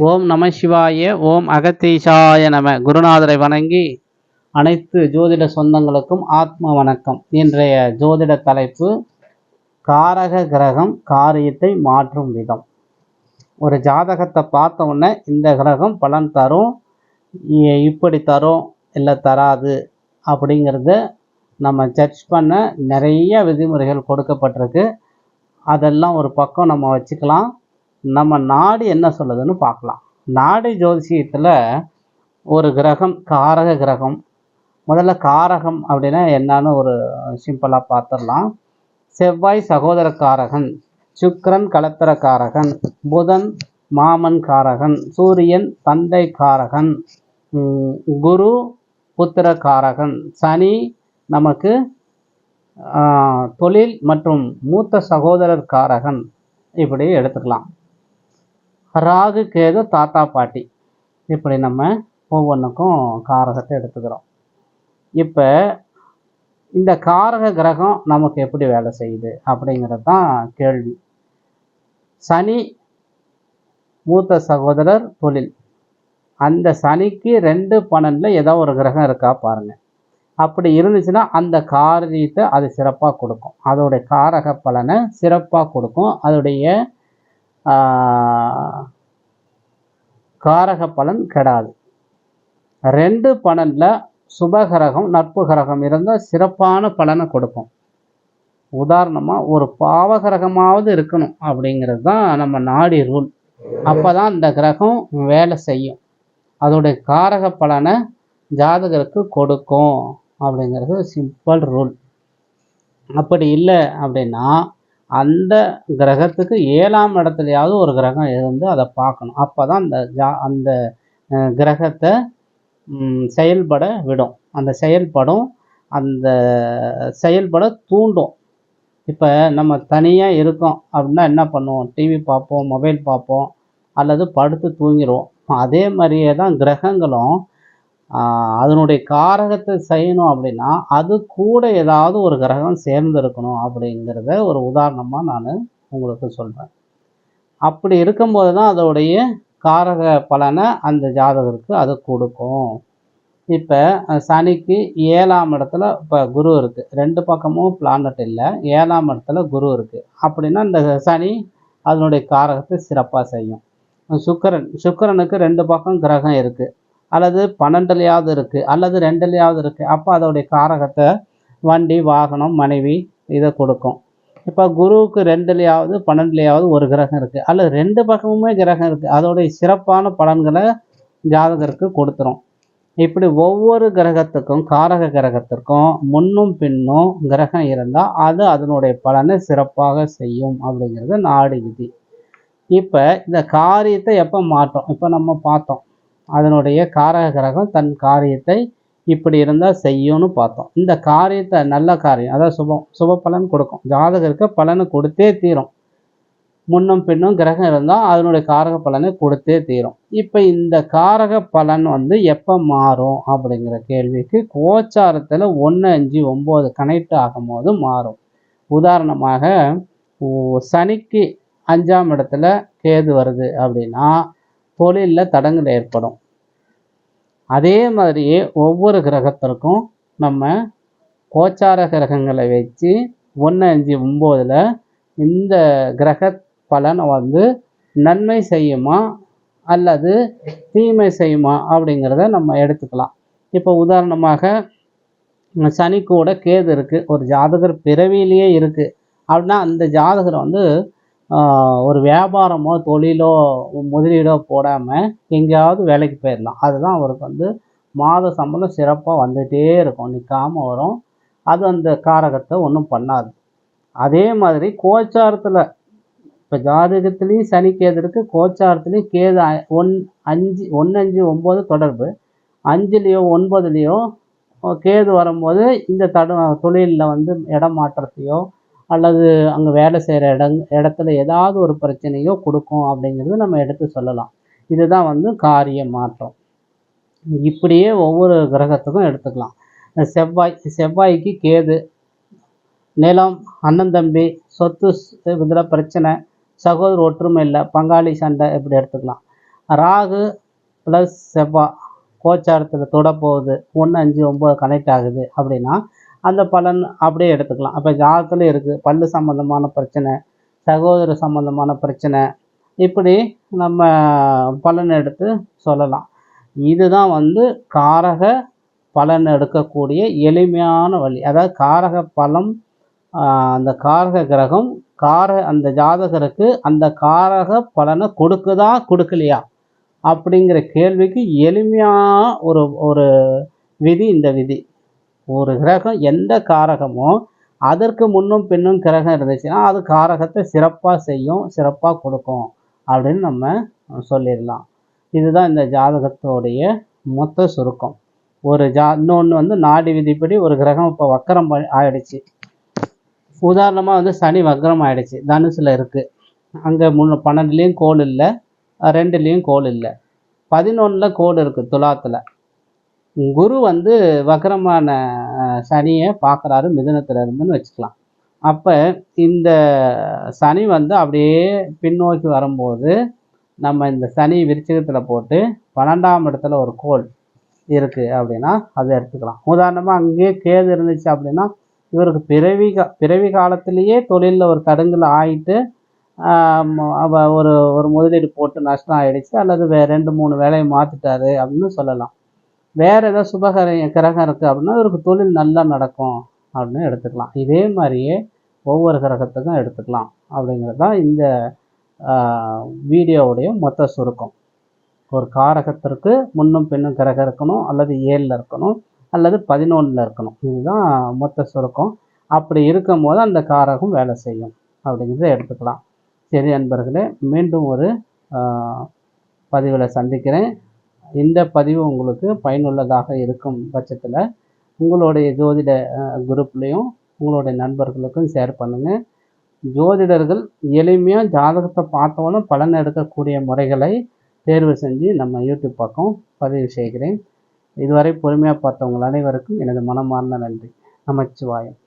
ஓம் நம சிவாய ஓம் அகத்தீசாய நம. குருநாதரை வணங்கி அனைத்து ஜோதிட சொந்தங்களுக்கும் ஆத்ம வணக்கம். இன்றைய ஜோதிட தலைப்பு காரக கிரகம் காரியத்தை மாற்றும் விதம். ஒரு ஜாதகத்தை பார்த்த உடனே இந்த கிரகம் பலன் தரும் இப்படி தரும் இல்லை தராது அப்படிங்கிறத நம்ம ஜட்ஜ் பண்ண நிறைய விதிமுறைகள் கொடுக்கப்பட்டிருக்கு. அதெல்லாம் ஒரு பக்கம் நம்ம வச்சுக்கலாம். நம்ம நாடு என்ன சொல்லுதுன்னு பார்க்கலாம். நாடு ஜோதிஷியத்தில் ஒரு கிரகம் காரக கிரகம். முதல்ல காரகம் அப்படின்னா என்னன்னு ஒரு சிம்பிளாக பார்த்துடலாம். செவ்வாய் சகோதர காரகன் சுக்கிரன் கலத்தர காரகன் புதன் மாமன் காரகன் சூரியன் தந்தை காரகன் குரு புத்திர காரகன் சனி நமக்கு தொழில் மற்றும் மூத்த சகோதரர் காரகன் இப்படி எடுத்துக்கலாம். ராகு கேது தாத்தா பாட்டி. இப்படி நம்ம ஒவ்வொன்றுக்கும் காரகத்தை எடுத்துக்கிறோம். இப்போ இந்த காரக கிரகம் நமக்கு எப்படி வேலை செய்யுது அப்படிங்கிறது தான் கேள்வி. சனி மூத்த சகோதரர் தொழில். அந்த சனிக்கு ரெண்டு பன்னெண்டில் ஏதோ ஒரு கிரகம் இருக்கா பாருங்கள் அப்படி இருந்துச்சுன்னா அந்த காரியத்தை அது சிறப்பாக கொடுக்கும். அதோடைய காரக பலனை சிறப்பாக கொடுக்கும். அதோடைய காரக பலன் கெடாது. ரெண்டு பலனில் சுபகிரகம் நட்பு கிரகம் இருந்தால் சிறப்பான பலனை கொடுக்கும். உதாரணமாக ஒரு பாவகிரகமாவது இருக்கணும் அப்படிங்கிறது தான் நம்ம நாடி ரூல். அப்போ தான் அந்த கிரகம் வேலை செய்யும். அதோடைய காரக பலனை ஜாதகருக்கு கொடுக்கும் அப்படிங்கிறது சிம்பிள் ரூல் அப்படி இல்லை அப்படின்னா அந்த கிரகத்துக்கு ஏழாம் இடத்துலையாவது ஒரு கிரகம் இருந்து அதை பார்க்கணும். அப்போ தான் அந்த ஜா அந்த கிரகத்தை செயல்பட விடும். அந்த செயல்படும் அந்த செயல்பட தூண்டும். இப்போ நம்ம தனியாக இருக்கோம் அப்படின்னா என்ன பண்ணுவோம்? டிவி பார்ப்போம் மொபைல் பார்ப்போம் அல்லது படுத்து தூங்கிடுவோம். அதே மாதிரியே தான் கிரகங்களும் அதனுடைய காரகத்தை செய்யணும் அப்படின்னா அது கூட ஏதாவது ஒரு கிரகம் சேர்ந்திருக்கணும் அப்படிங்கிறத ஒரு உதாரணமாக நான் உங்களுக்கு சொல்கிறேன் அப்படி இருக்கும்போது தான் அதோடைய காரக பலனை அந்த ஜாதகருக்கு அது கொடுக்கும். இப்போ சனிக்கு ஏழாம் இடத்துல இப்போ குரு இருக்குது ரெண்டு பக்கமும் பிளானட் இல்லை. ஏழாம் இடத்துல குரு இருக்குது அப்படின்னா இந்த சனி அதனுடைய காரகத்தை சிறப்பாக செய்யும். சுக்கரன் சுக்கிரனுக்கு ரெண்டு பக்கம் கிரகம் இருக்குது அல்லது பன்னெண்டுலையாவது இருக்குது அல்லது ரெண்டுலையாவது இருக்குது அப்போ அதோடைய காரகத்தை வண்டி வாகனம் மனைவி இதை கொடுக்கும். இப்போ குருவுக்கு ரெண்டுலையாவது பன்னெண்டுலையாவது ஒரு கிரகம் இருக்குது அல்லது ரெண்டு பக்கமுமே கிரகம் இருக்குது அதோடைய சிறப்பான பலன்களை ஜாதகருக்கு கொடுத்துரும். இப்படி ஒவ்வொரு கிரகத்துக்கும் காரக கிரகத்திற்கும் முன்னும் பின்னும் கிரகம் இருந்தால் அது அதனுடைய பலனை சிறப்பாக செய்யும் அப்படிங்கிறது நாடு விதி. இப்போ இந்த காரியத்தை எப்போ மாட்டோம் இப்போ நம்ம பார்த்தோம். அதனுடைய காரக கிரகம் தன் காரியத்தை இப்படி இருந்தால் செய்யும்னு பார்த்தோம். இந்த காரியத்தை நல்ல காரியம் அதாவது சுபம் சுப பலன் கொடுக்கும். ஜாதகருக்கு பலனை கொடுத்தே தீரும். முன்னும் பின்னும் கிரகம் இருந்தால் அதனுடைய காரக பலனை கொடுத்தே தீரும். இப்போ இந்த காரக பலன் வந்து எப்போ மாறும் அப்படிங்கிற கேள்விக்கு கோச்சாரத்தில் ஒன்று அஞ்சு ஒம்பது கனெக்ட் ஆகும்போது மாறும். உதாரணமாக சனிக்கு அஞ்சாம் இடத்துல கேது வருது அப்படின்னா தொழிலில் தடங்கள் ஏற்படும். அதே மாதிரியே ஒவ்வொரு கிரகத்திற்கும் நம்ம கோச்சார கிரகங்களை வச்சு ஒன்று அஞ்சு ஒம்போதில் இந்த கிரக பலனை வந்து நன்மை செய்யுமா அல்லது தீமை செய்யுமா அப்படிங்கிறத நம்ம எடுத்துக்கலாம். இப்போ உதாரணமாக சனி கூட கேது இருக்குது ஒரு ஜாதகர் பிறவியிலேயே இருக்குது அப்படின்னா அந்த ஜாதகர் வந்து ஒரு வியாபாரமோ தொழிலோ முதலீடோ போடாமல் எங்கேயாவது வேலைக்கு போயிடலாம் அதுதான் அவருக்கு வந்து மாத சம்பளம் சிறப்பாக வந்துகிட்டே இருக்கும். நிற்காமல் வரும். அது அந்த காரகத்தை ஒன்றும் பண்ணாது. அதே மாதிரி கோச்சாரத்தில் இப்போ ஜாதகத்துலேயும் சனி கேது இருக்குது கோச்சாரத்துலேயும் கேது ஒன் அஞ்சு ஒன்று அஞ்சு ஒம்பது தொடர்பு. அஞ்சுலேயோ ஒன்பதுலேயோ கேது வரும்போது இந்த தடு தொழிலில் வந்து இடம் மாற்றத்தையோ அல்லது அங்கே வேலை செய்கிற இடங் இடத்துல ஏதாவது ஒரு பிரச்சனையோ கொடுக்கும் அப்படிங்கிறது நம்ம எடுத்து சொல்லலாம். இதுதான் வந்து காரிய மாற்றம். இப்படியே ஒவ்வொரு கிரகத்துக்கும் எடுத்துக்கலாம். செவ்வாய் செவ்வாய்க்கு கேது நிலம் அண்ணன் தம்பி சொத்து இதில் பிரச்சனை சகோதர ஒற்றுமை இல்லை பங்காளி சண்டை இப்படி எடுத்துக்கலாம். ராகு ப்ளஸ் செவ்வாய் கோச்சாரத்தில் தொட போகுது ஒன்று அஞ்சு ஒம்பது கனெக்ட் ஆகுது அப்படின்னா அந்த பலன் அப்படியே எடுத்துக்கலாம். அப்போ ஜாதகத்தில் இருக்குது பல்லு சம்மந்தமான பிரச்சனை சகோதர சம்மந்தமான பிரச்சனை. இப்படி நம்ம பலன் எடுத்து சொல்லலாம். இதுதான் வந்து காரக பலன் எடுக்கக்கூடிய எளிமையான வழி. அதாவது காரக பலம் அந்த காரக கிரகம் கார அந்த ஜாதகருக்கு அந்த காரக பலனை கொடுக்குதா கொடுக்கலையா? அப்படிங்கிற கேள்விக்கு எளிமையாக ஒரு ஒரு விதி இந்த விதி. ஒரு கிரகம் எந்த காரகமோ அதற்கு முன்னும் பின்னும் கிரகம் இருந்துச்சுன்னா அது காரகத்தை சிறப்பாக செய்யும் சிறப்பாக கொடுக்கும் அப்படின்னு நம்ம சொல்லிடலாம். இதுதான் இந்த ஜாதகத்தோடைய மொத்த சுருக்கம். ஒரு ஜா இன்னொன்று வந்து நாடி விதிப்படி ஒரு கிரகம் இப்போ வக்கரம் ஆயிடுச்சு. உதாரணமாக வந்து சனி வக்ரம் ஆயிடுச்சு தனுசில் இருக்குது அங்கே முன் பன்னெண்டுலேயும் கோல் இல்லை ரெண்டுலேயும் கோல் இல்லை. பதினொன்றில் கோடு இருக்குது துலாத்தில். குரு வந்து வக்கரமான சனியை பார்க்குறாரு மிதுனத்தில் இருந்துன்னு வச்சுக்கலாம். அப்போ இந்த சனி வந்து அப்படியே பின்னோக்கி வரும்போது நம்ம இந்த சனி விருச்சகத்தில் போட்டு பன்னெண்டாம் இடத்துல ஒரு கோல் இருக்குது அப்படின்னா அதை எடுத்துக்கலாம். உதாரணமாக அங்கேயே கேது இருந்துச்சு அப்படின்னா இவருக்கு பிறவி கா பிறவி காலத்திலேயே தொழிலில் ஒரு தடுங்கல் ஆகிட்டு ஒரு ஒரு முதலீடு போட்டு நஷ்டம் ஆகிடுச்சு அல்லது வே ரெண்டு மூணு வேலையை மாற்றிட்டாரு அப்படின்னு சொல்லலாம். வேறு ஏதாவது சுபகர கிரகம் இருக்குது அப்படின்னா அவருக்கு தொழில் நல்லா நடக்கும் அப்படின்னு எடுத்துக்கலாம். இதே மாதிரியே ஒவ்வொரு கிரகத்துக்கும் எடுத்துக்கலாம் அப்படிங்கிறது தான் இந்த வீடியோவுடைய மொத்த சுருக்கம். ஒரு காரகத்திற்கு முன்னும் பின்னும் கிரகம் இருக்கணும் அல்லது ஏழில் இருக்கணும் அல்லது பதினொன்றில் இருக்கணும். இதுதான் மொத்த சுருக்கம். அப்படி இருக்கும் போது அந்த காரகம் வேலை செய்யும் அப்படிங்கிறத எடுத்துக்கலாம். சரி நண்பர்களே மீண்டும் ஒரு பதிவில் சந்திக்கிறேன். இந்த பதிவு உங்களுக்கு பயனுள்ளதாக இருக்கும் பட்சத்தில் உங்களுடைய ஜோதிட குரூப்லேயும் உங்களுடைய நண்பர்களுக்கும் ஷேர் பண்ணுங்கள் ஜோதிடர்கள் எளிமையாக ஜாதகத்தை பார்த்தவொன்னே பலன் எடுக்கக்கூடிய முறைகளை தேர்வு செஞ்சு நம்ம யூடியூப் பக்கம் பதிவு செய்கிறேன். இதுவரை பொறுமையாக பார்த்தவங்கள் அனைவருக்கும் எனது மனமார்ந்த நன்றி. நமச்சிவாயம்.